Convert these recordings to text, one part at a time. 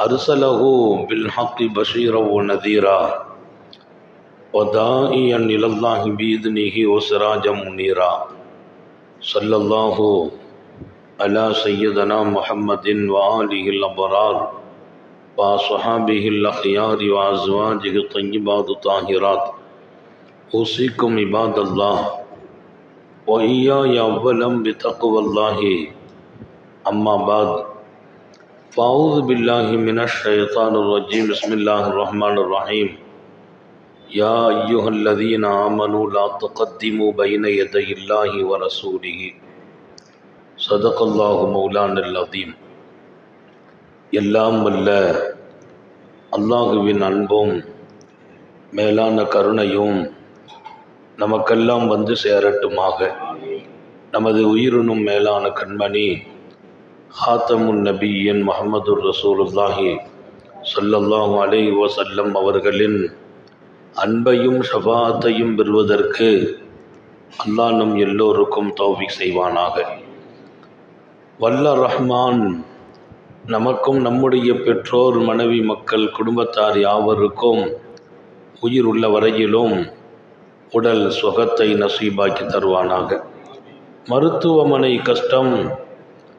أرسله بالحق بشيرا ونذيرا وداعيا إلى الله بإذنه وسراجا منيرا صلى الله على سيدنا محمد وآله الأبرار وصحابه الأخيار وأزواجه الطيبات الطاهرات. أوصيكم عباد الله وإياي أولا بتقوى الله. أما بعد فأعوذ بالله من الشيطان الرجيم بسم الله الرحمن الرحيم يا أيها الذين آمنوا لا تقدموا بين يدي الله ورسوله صدق الله مولانا العظيم எல்லாம் வல்ல அல்லாஹுவின் அன்பும் மேலான கருணையும் நமக்கெல்லாம் வந்து சேரட்டுமாக நமது உயிரினும் மேலான கண்மணி ஹாத்தமுன் நபியின் முகமது ரசூலுல்லாஹி ஸல்லல்லாஹு அலை வசல்லம் அவர்களின் அன்பையும் ஷபாத்தையும் பெறுவதற்கு அல்லாஹ் நம் எல்லோருக்கும் தௌஃபீக் செய்வானாக. வல்ல ரஹ்மான் நமக்கும் நம்முடைய பெற்றோர் மனைவி மக்கள் குடும்பத்தார் யாவருக்கும் உயிர் உள்ள வரையிலும் உடல் சுகத்தை நசீபாக்கி தருவானாக. மருத்துவமனை கஷ்டம்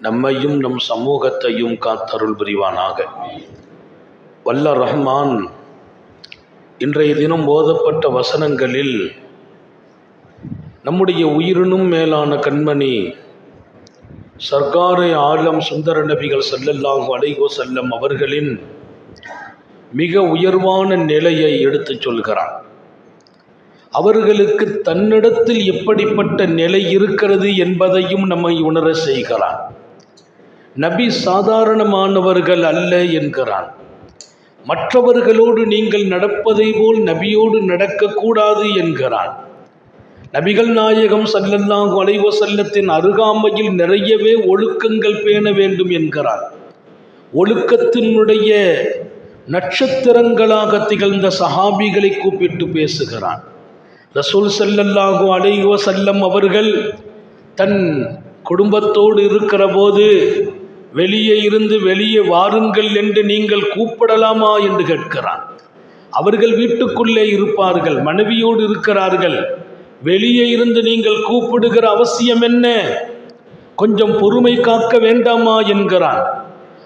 நம்மையும் நம் சமூகத்தையும் காத்தருள் புரிவானாக. வல்ல ரஹ்மான் இன்றைய தினம் ஓதப்பட்ட வசனங்களில் நம்முடைய உயிரினும் மேலான கண்மணி சர்க்காரை ஆலம் சுந்தர நபிகள் செல்லல்லாஹு அலைகோ செல்லம் அவர்களின் மிக உயர்வான நிலையை எடுத்துச் சொல்கிறான் அவர்களுக்கு தன்னிடத்தில் எப்படிப்பட்ட நிலை இருக்கிறது என்பதையும் நம்மை உணர செய்கிறான் நபி சாதாரணமானவர்கள் அல்ல என்கிறான். மற்றவர்களோடு நீங்கள் நடப்பதை போல் நபியோடு நடக்கக்கூடாது என்கிறான். நபிகள் நாயகம் சல்லல்லாஹு அலைவ செல்லத்தின் அருகாமையில் நிறையவே ஒழுக்கங்கள் பேண வேண்டும் என்கிறான். ஒழுக்கத்தினுடைய நட்சத்திரங்களாக திகழ்ந்த சஹாபிகளை கூப்பிட்டு பேசுகிறான். ரசூல் செல்லல்லாஹு அலைவ செல்லம் அவர்கள் தன் குடும்பத்தோடு இருக்கிற போது வெளியே இருந்து வெளியே வாருங்கள் என்று நீங்கள் கூப்பிடலாமா என்று கேட்கிறான். அவர்கள் வீட்டுக்குள்ளே இருப்பார்கள் மனைவியோடு இருக்கிறார்கள். வெளியே இருந்து நீங்கள் கூப்பிடுகிற அவசியம் என்ன? கொஞ்சம் பொறுமை காக்க வேண்டாமா என்கிறான்.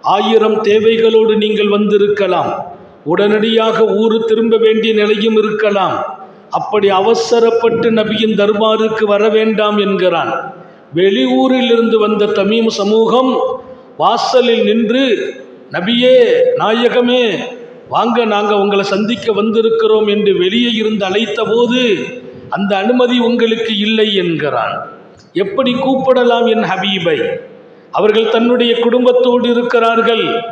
ஆயிரம் தேவைகளோடு நீங்கள் வந்திருக்கலாம். உடனடியாக ஊரு திரும்ப வேண்டிய நிலையும் இருக்கலாம். அப்படி அவசரப்பட்டு நபியின் தர்பாருக்கு வர வேண்டாம் என்கிறான். வெளியூரில் இருந்து வந்த தமிம் சமூகம் வாசலில் நின்று நபியே நாயகமே வாங்க நாங்கள் உங்களை சந்திக்க வந்திருக்கிறோம் என்று வெளியே இருந்து அழைத்த போது அந்த அனுமதி உங்களுக்கு இல்லை என்கிறான். எப்படி கூப்பிடலாம் என் ஹபீபை? அவர்கள் தன்னுடைய குடும்பத்தோடு இருக்கிறார்கள்.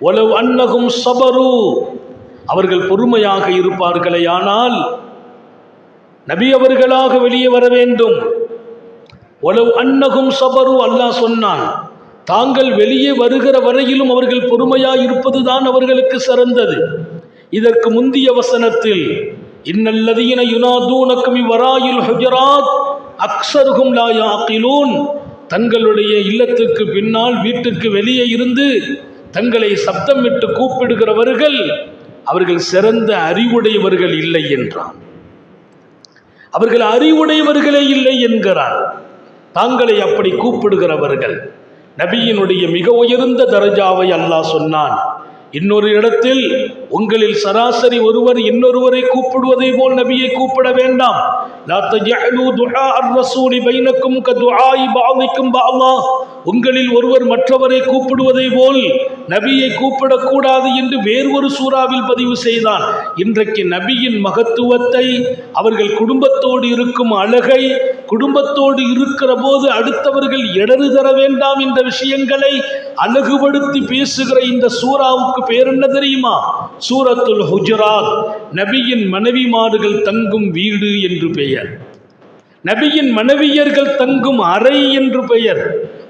ஒலவ் அன்னகும் சபரு. அவர்கள் பொறுமையாக இருப்பார்களே ஆனால் நபி அவர்களாக வெளியே வர வேண்டும். ஒலவ் அன்னகும் சபரு அல்லாஹ் சொன்னான். தாங்கள் வெளியே வருகிற வரையிலும் அவர்கள் பொறுமையாக இருப்பதுதான் அவர்களுக்கு சிறந்தது. இதற்கு முந்திய வசனத்தில் இன்னல்லதீன யுனாதூனக்கும் இவ்வராயில் ஹுஜராத் அக்ஸருகும் லா தங்களுடைய இல்லத்துக்கு பின்னால் வீட்டுக்கு வெளியே இருந்து தங்களை சப்தமிட்டு கூப்பிடுகிறவர்கள் அவர்கள் சிறந்த அறிவுடையவர்கள் இல்லை என்றான். அவர்கள் அறிவுடையவர்களே இல்லை என்கிறார். தாங்களை அப்படி கூப்பிடுகிறவர்கள் நபியினுடைய மிக உயர்ந்த தரஜாவை அல்லாஹ் சொன்னான். இன்னொரு இடத்தில் உங்களில் சராசரி ஒருவர் இன்னொருவரை கூப்பிடுவதை போல் நபியை கூப்பிட வேண்டாம். உங்களில் ஒருவர் மற்றவரை கூப்பிடுவதை போல் நபியை கூப்பிடக்கூடாது என்று வேறு ஒரு சூறாவில் பதிவு செய்தான். இன்றைக்கு நபியின் மகத்துவத்தை அவர்கள் குடும்பத்தோடு இருக்கும் அழகை குடும்பத்தோடு இருக்கிற போது அடுத்தவர்கள் இடறு தர வேண்டாம் என்ற விஷயங்களை அழகுபடுத்தி பேசுகிற இந்த சூறாவுக்கு பேர் என்ன தெரியுமா? சூரத்துல் ஹுஜராத். நபியின் மனைவிமார்கள் தங்கும் வீடு என்று பெயர். நபியின் மனைவியர்கள் தங்கும் அறை என்று பெயர்.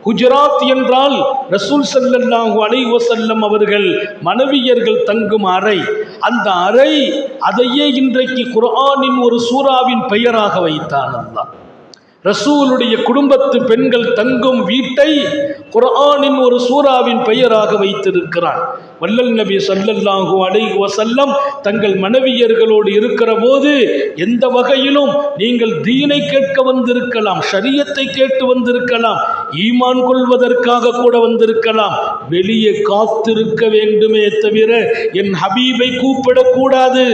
குஜராத் என்றால் ரசூல் ஸல்லல்லாஹு அலைஹி வஸல்லம் அவர்கள் மனைவியர்கள் தங்கும் அறை. அந்த அறை அதையே இன்றைக்கு குர்ஆனின் ஒரு சூறாவின் பெயராக வைத்தான் அல்லாஹ். ரசூலுடைய குடும்பத்து பெண்கள் தங்கும் வீட்டை குரானின் ஒரு சூறாவின் பெயராக வைத்திருக்கிறான் வல்லல் நபி சல்லல்லாஹூ அலைஹி வசல்லம் தங்கள் மனைவியர்களோடு இருக்கிற போது எந்த வகையிலும் நீங்கள் தீனை கேட்க வந்திருக்கலாம் ஷரியத்தை கேட்டு வந்திருக்கலாம் ஈமான் கொள்வதற்காக கூட வந்திருக்கலாம். வெளியே காத்திருக்க வேண்டுமே தவிர என் ஹபீபை கூப்பிடக்கூடாது.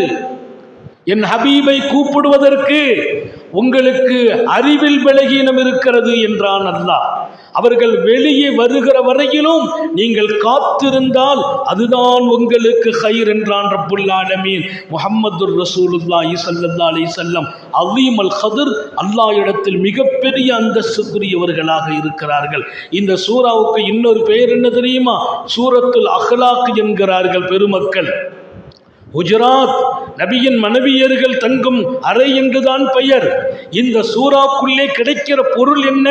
என் ஹபீபை கூப்பிடுவதற்கு உங்களுக்கு அறிவில் பலகீனம் இருக்கிறது என்றான் அல்லாஹ். அவர்கள் வெளியே வருகிற வரையிலும் நீங்கள் காத்திருந்தால் அதுதான் உங்களுக்கு ஹைர் என்றான் ரப்புல்லாலமீன் முகம்மது முஹம்மது ரசூலுல்லாஹி ஸல்லல்லாஹு அலைஹி வஸல்லம். அலீம் அல் கதிர் அல்லாஹ் இடத்தில் மிகப்பெரிய அந்தஸ்துக்குரியவர்களாக இருக்கிறார்கள். இந்த சூறாவுக்கு இன்னொரு பெயர் என்ன தெரியுமா? சூரத்துல் அஹ்லாக் என்கிறார்கள் பெருமக்கள். குஜராத் நபியின் மனைவியர்கள் தங்கும் அறை என்றுதான் பெயர். இந்த சூறாக்குள்ளே கிடைக்கிற பொருள் என்ன?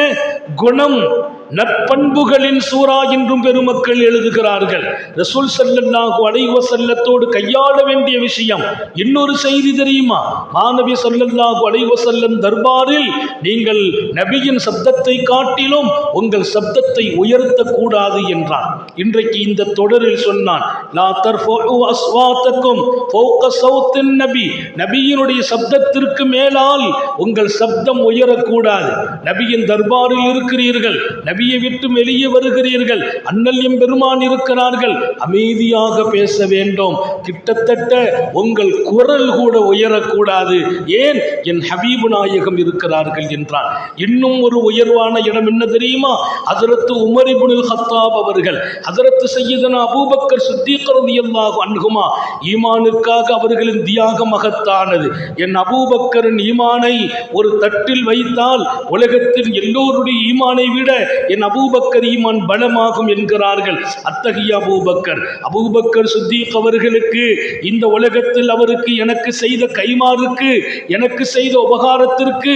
குணம் நற்பண்புகளின் சூறா என்றும் பெருமக்கள் எழுதுகிறார்கள். ரசூல் சல்லல்லாஹு அலைஹி வஸல்லத்தோடு கையாள வேண்டிய விஷயம் இன்னொரு செய்தி தெரியுமா? மாநபி சல்லல்லாஹு அலைஹி வஸல்லம் தர்பாரில் நீங்கள் நபியின் சப்தத்தை காட்டிலும் உங்கள் சப்தத்தை உயர்த்தக் கூடாது என்றான் இன்றைக்கு இந்த தொடரில் சொன்னான் லா தர்ஃபு அஸ்வாத்தக்கும் ஃபௌக சௌத்தின் நபி. நபியினுடைய சப்தத்திற்கு மேலால் உங்கள் சப்தம் உயரக்கூடாது. நபியின் தர்பாரில் இருக்கிறீர்கள் நபியை விட்டு வெளியே வருகிறீர்கள். அண்ணல் எம்பெருமான் இருக்கிறார்கள். அமைதியாக பேச வேண்டும். கிட்டத்தட்ட உங்கள் குரல் கூட உயரக்கூடாது. ஏன்? என் ஹபீபு நாயகம் இருக்கிறார்கள் என்றான். இன்னும் ஒரு உயர்வான இடம் என்ன தெரியுமா? அதரத்து உமரிபுனில் ஹத்தாப் அவர்கள் அதரத்து செய்யதனா அபூபக்கர் சித்திக் ரலியல்லாஹு அன்ஹுமா ஈமானுக்காக அவர்களின் தியாகம் மகத்தானது என் அபூபக்கரின் ஈமானை ஒரு தட்டில் வைத்தால் உலகத்தில் எல்லோருடைய ஈமானை விட என் அபூபக்கர் ஈமான் பலமாகும் என்கிறார்கள். அத்தகைய அபூபக்கர். அபூபக்கர் சுத்தீக் அவர்களுக்கு இந்த உலகத்தில் அவருக்கு எனக்கு செய்த கைமாறுக்கு எனக்கு செய்த உபகாரத்திற்கு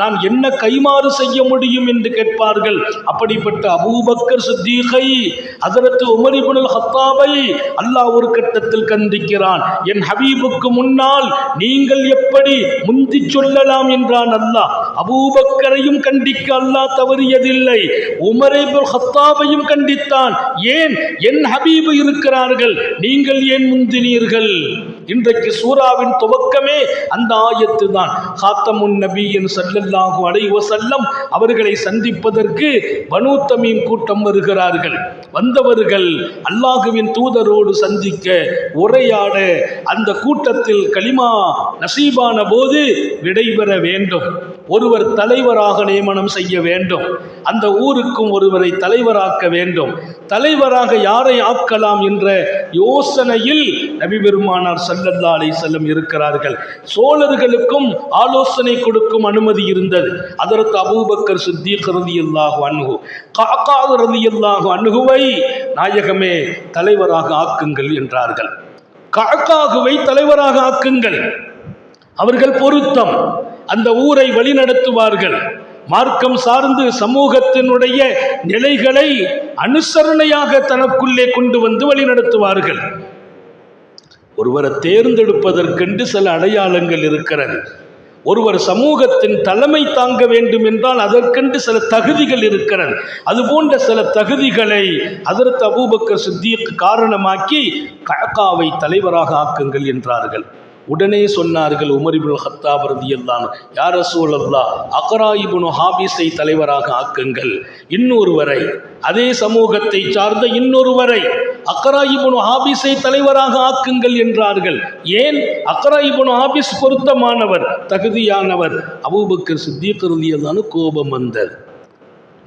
நான் என்ன கைமாறு செய்ய முடியும் என்று கேட்பார்கள். அப்படிப்பட்ட அபூபக்கர் சுத்தீகை அதற்கு உமர் ஹத்தாபை அல்லாஹ் ஒரு கட்டத்தில் கண்டிக்கிறான். என் ஹபீபுக்கு முன்னால் நீங்கள் எப்படி முந்தி சொல்லலாம் என்றான் அல்லாஹ். அபூபக்கரையும் கண்டிக்க அல்லாஹ் தவறியதில்லை. உமரை ஹத்தாபையும் கண்டித்தான். ஏன்? என் ஹபீபு இருக்கிறார்கள். நீங்கள் ஏன் முந்தினீர்கள்? இன்றைக்கு சூராவின் துவக்கமே அந்த ஆயத்து தான் ஹாத்தமுன் நபியின் சல்லல்லாஹு அலைஹி செல்லம் அவர்களை சந்திப்பதற்கு பனு கூட்டம் வருகிறார்கள். வந்தவர்கள் அல்லாஹுவின் தூதரோடு சந்திக்க உரையாட அந்த கூட்டத்தில் களிமா நசீபான போது விடைபெற வேண்டும். ஒருவர் தலைவராக நியமனம் செய்ய வேண்டும். அந்த ஊருக்கும் ஒருவரை தலைவராக்க வேண்டும். தலைவராக யாரை ஆக்கலாம் என்ற யோசனையில் நபி பெருமானார் சல்லல்லா அலை செல்லம் இருக்கிறார்கள். சோழர்களுக்கும் ஆலோசனை கொடுக்கும் அனுமதி இருந்தது. அதற்கு அபூபக்கர் சித்திக் ரதியல்லாஹு அணுகு காக்கா ரதியல்லாஹு அணுகுவை நாயகமே தலைவராக ஆக்குங்கள் என்றார்கள். காக்காகுவை தலைவராக ஆக்குங்கள். அவர்கள் பொருத்தம். அந்த ஊரை வழிநடத்துவார்கள். மார்க்கம் சார்ந்து சமூகத்தினுடைய நிலைகளை அனுசரணையாக தனக்குள்ளே கொண்டு வந்து வழிநடத்துவார்கள். ஒருவரை தேர்ந்தெடுப்பதற்கென்று சில அடையாளங்கள் இருக்கிறது. ஒருவர் சமூகத்தின் தலைமை தாங்க வேண்டும் என்றால் அதற்கென்று சில தகுதிகள் இருக்கிறது. அது போன்ற சில தகுதிகளை அதற்கு அபூபக்கர் சித்திக்கு காரணமாக்கி கழக்காவை தலைவராக ஆக்குங்கள் என்றார்கள். உடனே சொன்னார்கள் உமரிபுல் ஹத்தாப் ரதியல்லான் யார் ரசூலல்லா அகராயிபுனு ஹாபிஸை தலைவராக ஆக்குங்கள். இன்னொருவரை அதே சமூகத்தை சார்ந்த இன்னொருவரை அக்கராயிபுனு ஹாபிஸை தலைவராக ஆக்குங்கள் என்றார்கள். ஏன்? அக்கராயிபுனு ஹாபிஸ் பொருத்தமானவர் தகுதியானவர். அபூபக்கர் சித்திக் ரதியல்லான்னு கோபம் வந்தது.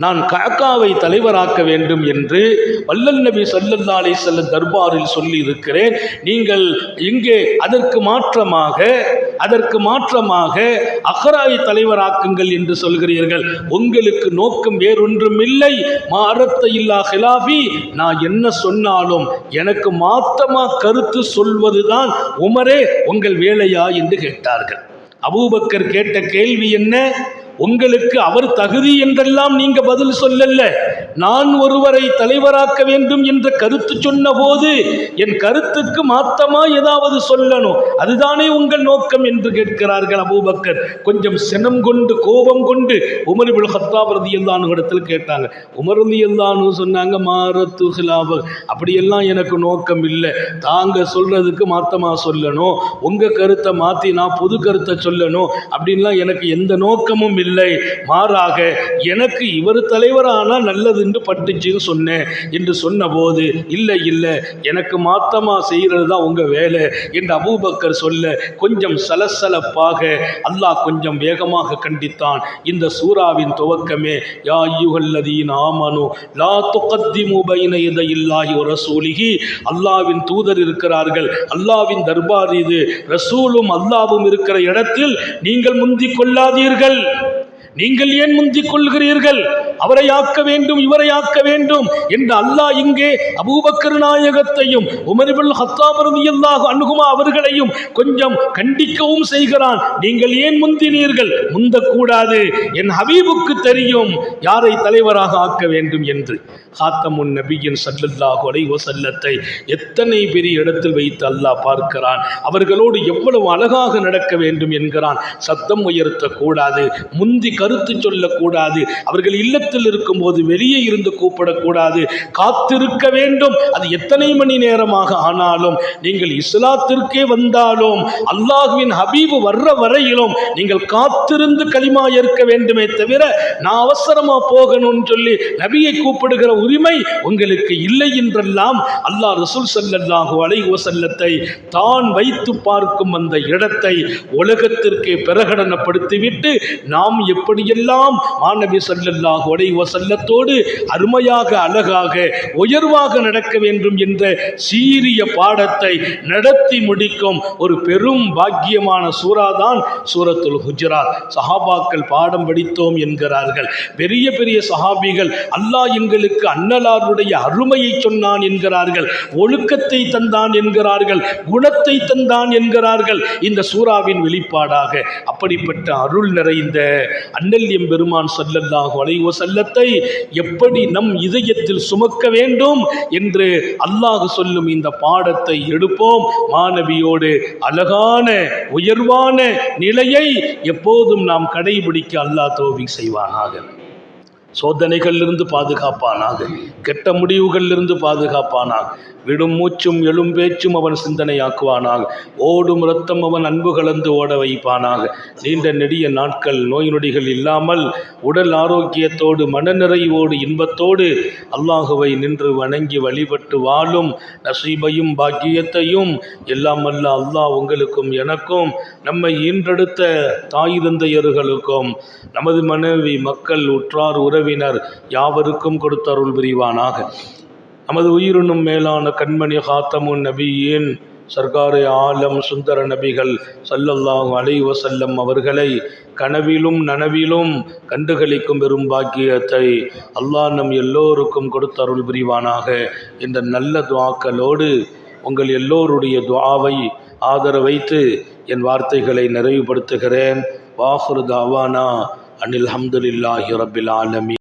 நான் காக்காவை தலைவராக்க வேண்டும் என்று வல்லல் நபி சல்லல்லா அலைஹி தர்பாரில் சொல்லி இருக்கிறேன் நீங்கள் இங்கே அதற்கு மாற்றமாக அதற்கு மாற்றமாக அகராய் தலைவராக்குங்கள் என்று சொல்கிறீர்கள். உங்களுக்கு நோக்கம் வேறொன்றும் இல்லை மாறத்த இல்லா ஹிலாஃபி. நான் என்ன சொன்னாலும் எனக்கு மாத்தமா கருத்து சொல்வதுதான் உமரே உங்கள் வேலையா என்று கேட்டார்கள். அபூபக்கர் கேட்ட கேள்வி என்ன? உங்களுக்கு அவர் தகுதி என்றெல்லாம் நீங்க பதில் சொல்லல்ல. நான் ஒருவரை தலைவராக்க வேண்டும் என்ற கருத்து சொன்ன போது என் கருத்துக்கு மாத்தமா ஏதாவது சொல்லணும். அதுதானே உங்கள் நோக்கம் என்று கேட்கிறார்கள் அபூபக்கர். கொஞ்சம் சினம் கொண்டு கோபம் கொண்டு உமர் இபுல் ஹத்தாப் ரதியல்லானு இடத்தில் கேட்டாங்க. உமர் ரதியல்லானு சொன்னாங்க மாரத்து ஹிலாப அப்படியெல்லாம் எனக்கு நோக்கம் இல்லை. தாங்க சொல்றதுக்கு மாத்தமா சொல்லணும். உங்க கருத்தை மாத்தி நான் புது கருத்தை சொல்லணும். அப்படின்லாம் எனக்கு எந்த நோக்கமும் இல்லை. இல்லை. மாறாக எனக்கு இவர் தலைவரானால் நல்லது என்று பட்டுச்சுன்னு சொன்னேன் என்று சொன்னபோது இல்லை இல்லை எனக்கு மாத்தமாக செய்கிறது தான் உங்கள் வேலை என்று அபூபக்கர் சொல்ல கொஞ்சம் சலசலப்பாக அல்லாஹ் கொஞ்சம் வேகமாக கண்டித்தான். இந்த சூறாவின் துவக்கமே யா யுகல்லதீன் ஆமனு லா துக்கதிமுபையின் இதை இல்லாஹி ஒரு ரசூலிஹி. அல்லாவின் தூதர் இருக்கிறார்கள். அல்லாவின் தர்பார் இது. ரசூலும் அல்லாவும் இருக்கிற இடத்தில் நீங்கள் முந்திக் கொள்ளாதீர்கள். நீங்கள் ஏன் முந்திக் கொள்கிறீர்கள் அவரை ஆக்க வேண்டும் இவரை ஆக்க வேண்டும் என்று அல்லாஹ் இங்கே அபூபக்கர் நாயகத்தையும் உமரிபுல் ஹத்தாபரதியல்லாக அணுகுமா அவர்களையும் கொஞ்சம் கண்டிக்கவும் செய்கிறான். நீங்கள் ஏன் முந்தினீர்கள்? முந்தக்கூடாது. என் ஹபீபுக்கு தெரியும் யாரை தலைவராக ஆக்க வேண்டும் என்று. காத்தமுன் நபியின் சல்லல்லாஹு அலைஹி வஸல்லத்தை எத்தனை பெரிய இடத்தில் வைத்து அல்லாஹ் பார்க்கிறான்? அவர்களோடு எவ்வளவு அழகாக நடக்க வேண்டும் என்கிறான்? சத்தம் உயர்த்தக்கூடாது முந்தி கருத்து சொல்லக்கூடாது அவர்கள் இல்லத்தில் இருக்கும்போது வெளியே இருந்து கூப்பிடக்கூடாது. காத்திருக்க வேண்டும். அது எத்தனை மணி நேரமாக ஆனாலும் நீங்கள் இஸ்லாத்திற்கே வந்தாலும் அல்லாஹுவின் ஹபீபு வர்ற வரையிலும் நீங்கள் காத்திருந்து களிமா ஏற்க வேண்டுமே தவிர நான் அவசரமா போகணும்னு சொல்லி நபியை கூப்பிடுகிற உரிமை உங்களுக்கு இல்லை என்றெல்லாம் அல்லாஹ் ரசூல் செல்லல்லாஹு அலைஹி வஸல்லத்தை தான் வைத்து பார்க்கும் அந்த இடத்தை உலகத்திற்கு பிரகடனப்படுத்திவிட்டு நாம் எப்படியெல்லாம் மாணவி செல்லல்லாஹு அலைஹி வஸல்லத்தோடு அருமையாக அழகாக உயர்வாக நடக்க வேண்டும் என்ற சீரிய பாடத்தை நடத்தி முடிக்கும் ஒரு பெரும் பாக்கியமான சூறாதான் சூரத்துல் ஹுஜராத். சஹாபாக்கள் பாடம் படித்தோம் என்கிறார்கள். பெரிய பெரிய சஹாபிகள் அல்லாஹ் எங்களுக்கு அன்னலாருடைய அருமையை சொன்னான் என்கிறார்கள் ஒழுக்கத்தை தந்தான் என்கிறார்கள் குணத்தை தந்தான் என்கிறார்கள். இந்த சூறாவின் வெளிப்பாடாக அப்படிப்பட்ட அருள் நிறைந்த அண்ணல் எம்பெருமான் சல்லல்லாஹு அலைஹி செல்லத்தை எப்படி நம் இதயத்தில் சுமக்க வேண்டும் என்று அல்லாஹ் சொல்லும் இந்த பாடத்தை எடுப்போம். மாணவியோடு அழகான உயர்வான நிலையை எப்போதும் நாம் கடைபிடிக்க அல்லாஹ் தோவி செய்வானாக. சோதனைகளிலிருந்து பாதுகாப்பானாக கெட்ட முடிவுகளிலிருந்து பாதுகாப்பானாக விடும் மூச்சும் எழும் பேச்சும் அவன் சிந்தனையாக்குவானாக ஓடும் ரத்தம் அவன் அன்பு கலந்து ஓட வைப்பானாக. நீண்ட நெடிய நாட்கள் நோய் நொடிகள் இல்லாமல் உடல் ஆரோக்கியத்தோடு மனநிறைவோடு இன்பத்தோடு அல்லாஹுவை நின்று வணங்கி வழிபட்டு வாழும் நசீபையும் பாக்கியத்தையும் எல்லாம் அல்ல அல்லாஹ் உங்களுக்கும் எனக்கும் நம்மை ஈன்றெடுத்த தாய் தந்தையர்களுக்கும் நமது மனைவி மக்கள் உற்றார் உற உறவினர் யாவருக்கும் கொடுத்தருள் புரிவானாக. நமது உயிரினும் மேலான கண்மணி ஹாத்தமுன் நபியின் சர்க்காரே ஆலம் சுந்தர நபிகள் சல்லல்லாஹு அலைவ செல்லம் அவர்களை கனவிலும் நனவிலும் கண்டுகளிக்கும் பெரும் பாக்கியத்தை அல்லாஹ் நம் எல்லோருக்கும் கொடுத்தருள் புரிவானாக. என்ற நல்ல துவாக்களோடு உங்கள் எல்லோருடைய துவாவை ஆதரவைத்து என் வார்த்தைகளை நிறைவுபடுத்துகிறேன். வாஹுர் தாவானா. அனில் ஹம்துலில்லாஹி ரபில் ஆலமீன்